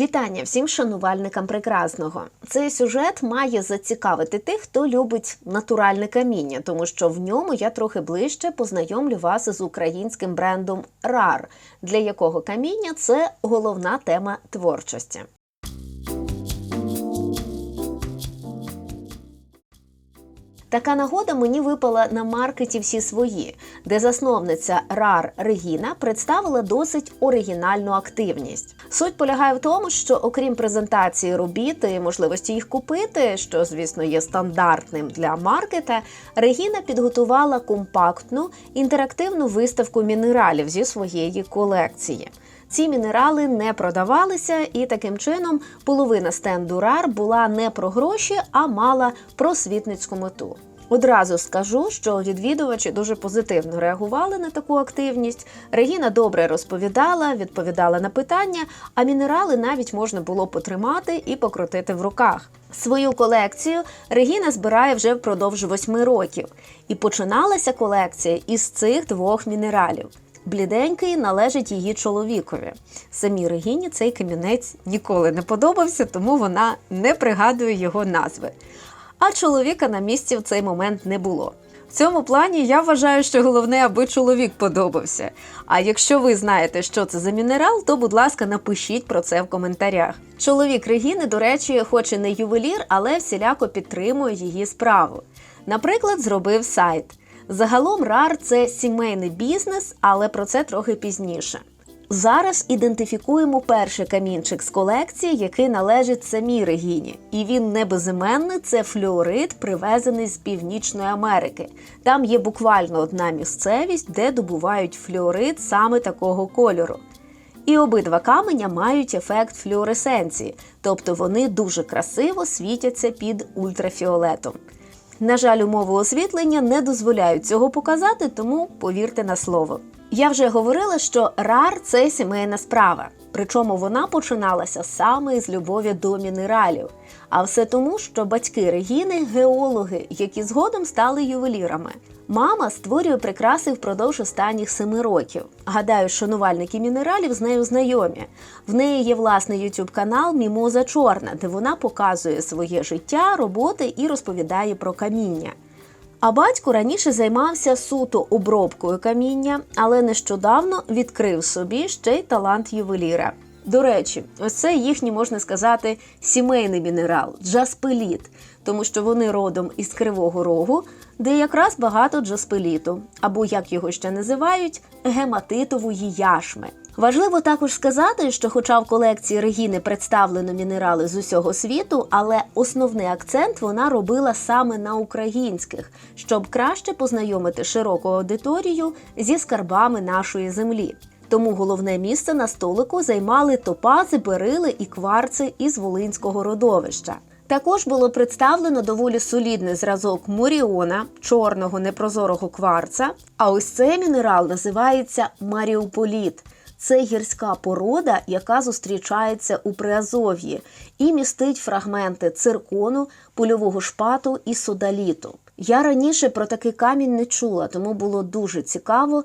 Вітання всім шанувальникам прекрасного. Цей сюжет має зацікавити тих, хто любить натуральне каміння, тому що в ньому я трохи ближче познайомлю вас з українським брендом RAR, для якого каміння це головна тема творчості. Така нагода мені випала на маркеті всі свої, де засновниця РАР Регіна представила досить оригінальну активність. Суть полягає в тому, що окрім презентації робіт і можливості їх купити, що звісно є стандартним для маркета, Регіна підготувала компактну інтерактивну виставку мінералів зі своєї колекції. Ці мінерали не продавалися, і таким чином половина стенду РАР була не про гроші, а мала просвітницьку мету. Одразу скажу, що відвідувачі дуже позитивно реагували на таку активність. Регіна добре розповідала, відповідала на питання, а мінерали навіть можна було потримати і покрутити в руках. Свою колекцію Регіна збирає вже впродовж восьми років, і починалася колекція із цих двох мінералів. Бліденький належить її чоловікові. Самій Регіні цей камінець ніколи не подобався, тому вона не пригадує його назви. А чоловіка на місці в цей момент не було. В цьому плані я вважаю, що головне, аби чоловік подобався. А якщо ви знаєте, що це за мінерал, то будь ласка, напишіть про це в коментарях. Чоловік Регіни, до речі, хоч і не ювелір, але всіляко підтримує її справу. Наприклад, зробив сайт. Загалом RAR – це сімейний бізнес, але про це трохи пізніше. Зараз ідентифікуємо перший камінчик з колекції, який належить самій Регіні. І він не безіменний, це флюорит, привезений з Північної Америки. Там є буквально одна місцевість, де добувають флюорит саме такого кольору. І обидва каменя мають ефект флюоресценції, тобто вони дуже красиво світяться під ультрафіолетом. На жаль, умови освітлення не дозволяють цього показати, тому повірте на слово. Я вже говорила, що рар це сімейна справа, причому вона починалася саме із любові до мінералів. А все тому, що батьки Регіни геологи, які згодом стали ювелірами. Мама створює прикраси впродовж останніх семи років. Гадаю, шанувальники мінералів з нею знайомі. В неї є власний youtube канал Мімоза Чорна, де вона показує своє життя, роботи і розповідає про каміння. А батько раніше займався суто обробкою каміння, але нещодавно відкрив собі ще й талант ювеліра. До речі, ось це їхній, можна сказати, сімейний мінерал джаспеліт, тому що вони родом із Кривого Рогу, де якраз багато джаспеліту, або як його ще називають, гематитової яшми. Важливо також сказати, що, хоча в колекції Регіни представлено мінерали з усього світу, але основний акцент вона робила саме на українських, щоб краще познайомити широку аудиторію зі скарбами нашої землі. Тому головне місце на столику займали топази, берили і кварци із Волинського родовища. Також було представлено доволі солідний зразок Муріона, чорного непрозорого кварца. А ось цей мінерал називається Маріуполіт. Це гірська порода, яка зустрічається у Приазов'ї і містить фрагменти циркону, польового шпату і содаліту. Я раніше про такий камінь не чула, тому було дуже цікаво,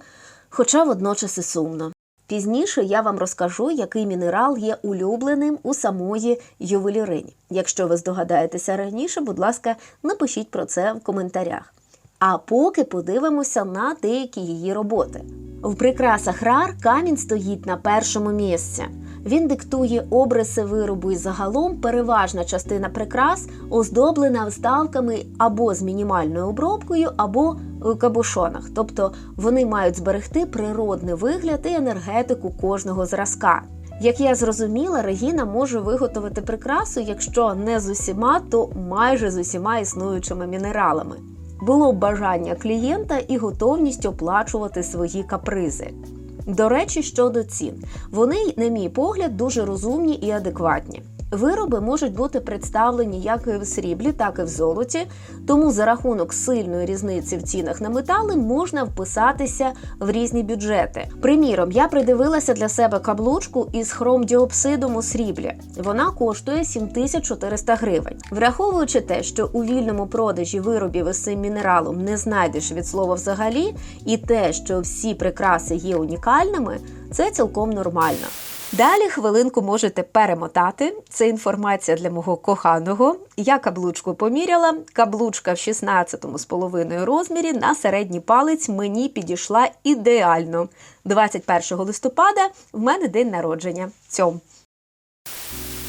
хоча водночас і сумно. Пізніше я вам розкажу, який мінерал є улюбленим у самої ювелірині. Якщо ви здогадаєтеся раніше, будь ласка, напишіть про це в коментарях. А поки подивимося на деякі її роботи. В прикрасах рар камінь стоїть на першому місці. Він диктує обриси виробу і загалом переважна частина прикрас оздоблена вставками або з мінімальною обробкою, або кабушонах. Тобто вони мають зберегти природний вигляд і енергетику кожного зразка. Як я зрозуміла, Регіна може виготовити прикрасу, якщо не з усіма, то майже з усіма існуючими мінералами. Було бажання клієнта і готовність оплачувати свої капризи. До речі, щодо цін, вони, на мій погляд, дуже розумні і адекватні. Вироби можуть бути представлені як в сріблі, так і в золоті, тому за рахунок сильної різниці в цінах на метали можна вписатися в різні бюджети. Приміром, я придивилася для себе каблучку із хромдіопсидом у сріблі. Вона коштує 7400 гривень. Враховуючи те, що у вільному продажі виробів із цим мінералом не знайдеш від слова взагалі, і те, що всі прикраси є унікальними, це цілком нормально. Далі хвилинку можете перемотати. Це інформація для мого коханого. Я каблучку поміряла. Каблучка в 16 з половиною розмірі на середній палець мені підійшла ідеально. 21 листопада в мене день народження. Цьом.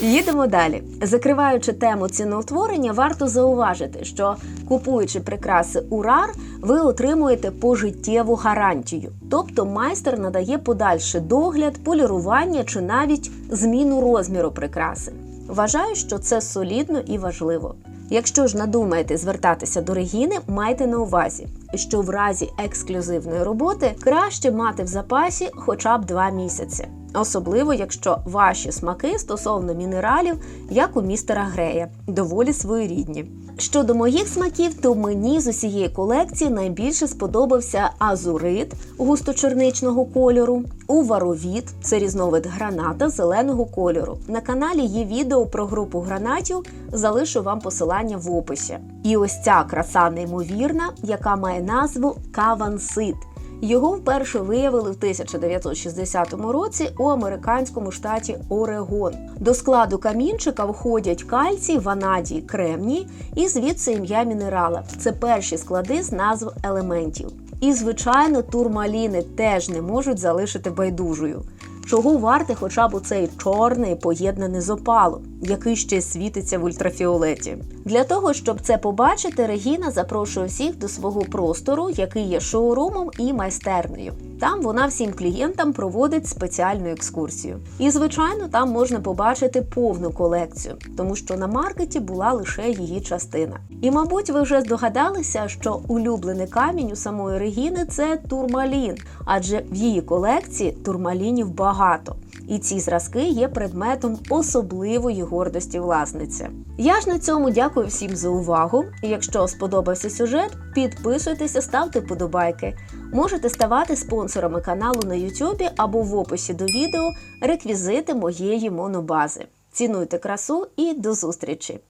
Їдемо далі. Закриваючи тему ціноутворення, варто зауважити, що купуючи прикраси у РАР, ви отримуєте пожиттєву гарантію. Тобто майстер надає подальший догляд, полірування чи навіть зміну розміру прикраси. Вважаю, що це солідно і важливо. Якщо ж надумаєте звертатися до Регіни, майте на увазі, що в разі ексклюзивної роботи краще мати в запасі хоча б два місяці. Особливо, якщо ваші смаки стосовно мінералів, як у містера Грея, доволі своєрідні. Щодо моїх смаків, то мені з усієї колекції найбільше сподобався азурит густо-черничного кольору, уваровіт це різновид граната зеленого кольору. На каналі є відео про групу гранатів, залишу вам посилання в описі. І ось ця краса неймовірна, яка має назву Кавансит. Його вперше виявили в 1960 році у американському штаті Орегон. До складу камінчика входять кальцій, ванадій, кремній і звідси ім'я мінерала. Це перші склади з назв елементів. І, звичайно, турмаліни теж не можуть залишити байдужою. Чого варте хоча б у цей чорний поєднаний з опалом, який ще світиться в ультрафіолеті. Для того, щоб це побачити, Регіна запрошує всіх до свого простору, який є шоурумом і майстернею. Там вона всім клієнтам проводить спеціальну екскурсію. І, звичайно, там можна побачити повну колекцію, тому що на маркеті була лише її частина. І, мабуть, ви вже здогадалися, що улюблений камінь у самої Регіни це турмалін, адже в її колекції турмалінів багато. І ці зразки є предметом особливої гордості власниці. Я ж на цьому дякую всім за увагу. Якщо сподобався сюжет, підписуйтеся, ставте вподобайки. Можете ставати спонсорами каналу на YouTube або в описі до відео реквізити моєї монобази. Цінуйте красу і до зустрічі!